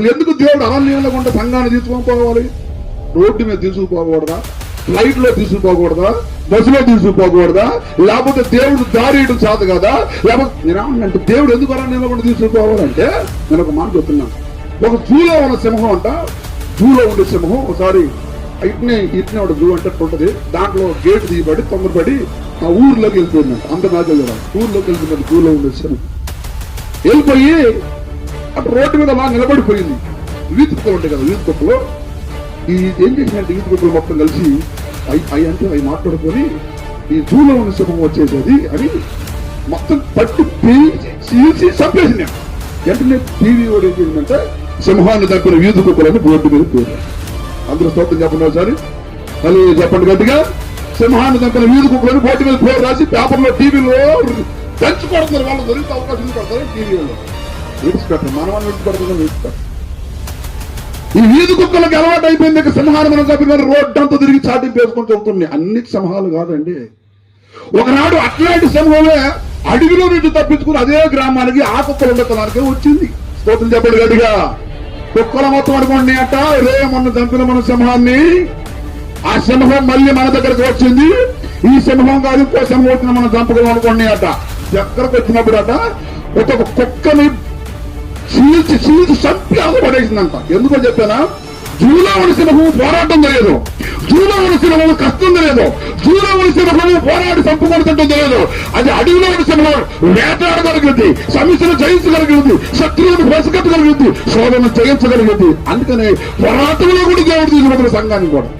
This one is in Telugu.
అసలు ఎందుకు దేవుడు అరణ్యంలో ఉంటే సంఘాన్ని తీసుకొని పోవాలి? రోడ్డు మీద తీసుకుపోకూడదా? ఫ్లైట్లో తీసుకుపోకూడదా? బస్సులో తీసుకుపోకూడదా? లేకపోతే దేవుడు దారి ఇటు కదా? లేకపోతే అంటే దేవుడు ఎందుకు అరణ్యంలో కూడా తీసుకుపోవాలంటే నేను ఒక మాట చెప్తున్నాను. ఒక జూలో ఉన్న సింహం అంట జూలో ఉండే సింహం ఒకసారి ఇట్నే ఇట్నే ఒక జూ అంటే ఉంటుంది. దాంట్లో గేట్ తీయబడి తొందరపడి ఆ ఊర్లోకి వెళ్ళిపోయిందంట. అంత నాకు కదా ఊర్లోకి వెళ్ళిపోయింది జూలో ఉండే సింహం. వెళ్ళిపోయి అటు రోడ్డు మీద మా నిలబడిపోయింది. వీధి కుక్కలు ఉంటాయి కదా వీధి కుక్కలు ఈ ఏం చేసినట్టు వీధి కుక్కలు మొత్తం కలిసి అవి అవి అంటే అవి మాట్లాడుకొని ఈ జూలో ఉన్న శుభం వచ్చేసేది అని మొత్తం పట్టు పీల్చి చీల్చి చంపేసిన వెంటనే టీవీ కూడా ఏం చేసిందంటే సింహాన్ని తప్పిన వీధి కుక్కలని బోర్డు మీద పేరు అందరూ స్తోత్రం చెప్పండి ఒకసారి. మళ్ళీ చెప్పండి గట్టిగా. సింహాన్ని తప్పిన వీధి కుక్కలని బోర్డు మీద పేరు రాసి పేపర్లో టీవీలో దంచుకోవడం వాళ్ళు దొరికితే అవకాశం పడతారు టీవీలో. విడిచిపెట్టం మనవాళ్ళు విడిచిపెడుతుందో విడిచిపెట్టం ఈ వీధి కుక్కలకు అలవాటు అయిపోయింది సింహాలు సింహాన్ని మనం చెప్పిన రోడ్డు అంతా తిరిగి చాటింపు వేసుకొని అన్ని సింహాలు కాదండి. ఒకనాడు అట్లాంటి సింహమే అడవిలో నుంచి తప్పించుకుని అదే గ్రామానికి ఆ కుక్కలు ఉండటానికి వచ్చింది. స్తోత్రం చెప్పడు గడిగా కుక్కల మొత్తం అనుకోండి అట రే మొన్న చంపిన మన సింహాన్ని. ఆ సింహం మళ్ళీ మన దగ్గరకు వచ్చింది. ఈ సింహం కాదు ఇంకో సింహం వచ్చిన మనం చంపగలం అనుకోండి అట. దగ్గరకు వచ్చినప్పుడు అట ఒక కుక్కని చీల్చి చీల్చి చంపి ఆగపడేసిందంట ఎందుకో చెప్పానా? జూలో ఉన్న సింహము పోరాటం తెలియదు. జూలో ఉన్న సింహము కష్టం తెలియదు. జూలో ఉన్న సింహము పోరాడి చంపుకొడుతుంటం తెలియదు. అది అడవిలో ఉన్న సింహం వేటాడగలిగింది సమస్యను జయించగలిగింది శత్రువును పసిగట్టగలిగింది శోధన జయించగలిగింది. అందుకనే పోరాటంలో కూడా దేవుడు తీసుకుంటున్న సంఘాన్ని కూడా.